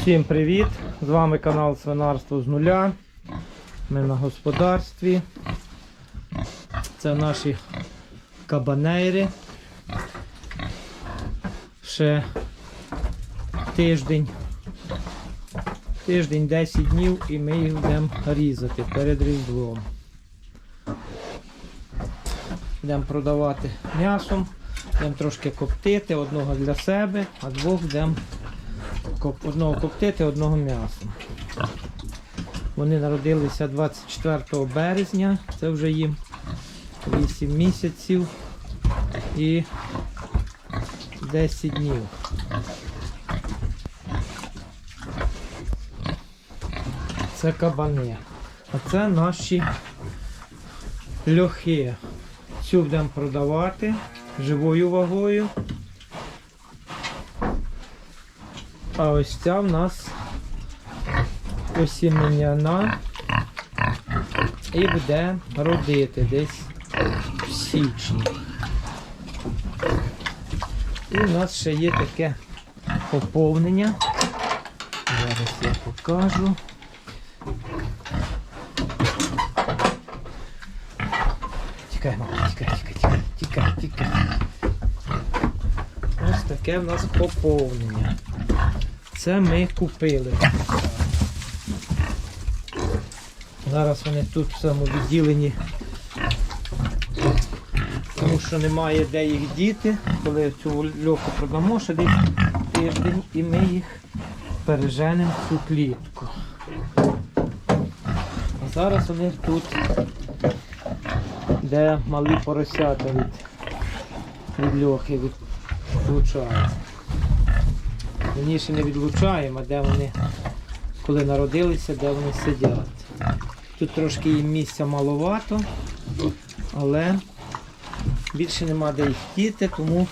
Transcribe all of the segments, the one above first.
Всім привіт! З вами канал Свинарство з нуля. Ми на господарстві. Це наші кабанейри. Ще тиждень. Тиждень 10 днів і ми їх будемо різати перед Різдвом. Будемо продавати м'ясом, будемо трошки коптити, одного для себе, а двох будемо одного коптити, одного м'ясом. Вони народилися 24 березня, це вже їм 8 місяців і 10 днів. Це кабани. А це наші льохи. Цю будемо продавати живою вагою. А ось ця в нас осінняна і буде родити десь в січні. І в нас ще є таке поповнення. Зараз я покажу. Тікай, мама, тікай, тікай, тікай, тікай, тікай. Ось таке в нас поповнення. Це ми купили. Зараз вони тут в цьому відділенні, тому що немає де їх діти. Коли цю льоху продамо, ще десь тиждень і ми їх переженемо в цю клітку. А зараз вони тут, де малі поросята від, від льохи відлучаються. Раніше не відлучаємо, де вони, коли народилися, де вони сидять. Тут трошки їм місця маловато, але більше нема де їх діти, тому,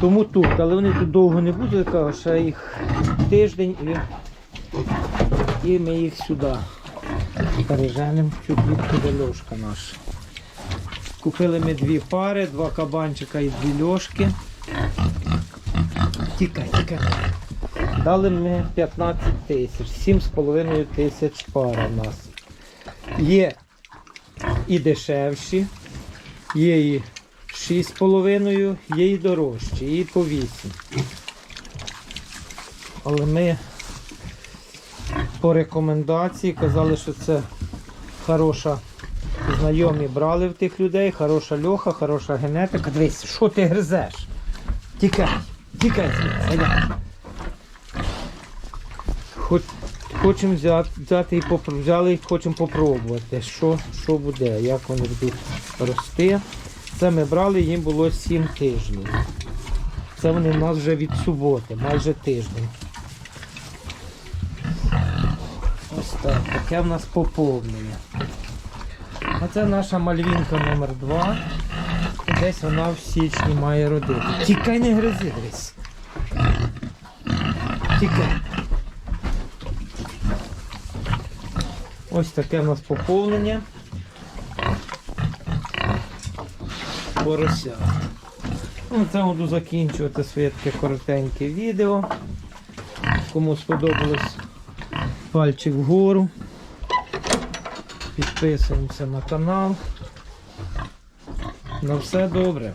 тому тут. Але вони тут довго не будуть, кажу, ще їх тиждень і, і ми їх сюди переженемо цю клітку де льошка наша. Купили ми дві пари, два кабанчика і дві льошки. Тікай, тікай. Дали ми 15 тисяч, 7,5 тисяч пара в нас. Є і дешевші, є і 6,5, є і дорожчі, і по 8. Але ми по рекомендації казали, що це хороша. Знайомі брали в тих людей, хороша льоха, хороша генетика. Дивись, що ти гризеш? Тікай, тікай звідси. Хоч, хочемо взяти, взяти і попро- взяли хочемо попробувати, що, що буде, як вони будуть рости. Це ми брали, їм було 7 тижнів. Це вони в нас вже від суботи, майже тиждень. Ось так, таке в нас поповнення. А це наша мальвінка номер 2 І десь вона в січні має родити. Тікай не гризи, дивись. Тікай. Ось таке в нас поповнення. Порося. Ну, це буду закінчувати своє таке коротеньке відео. Кому сподобалось пальчик вгору. Підписуємося на канал. На все добре.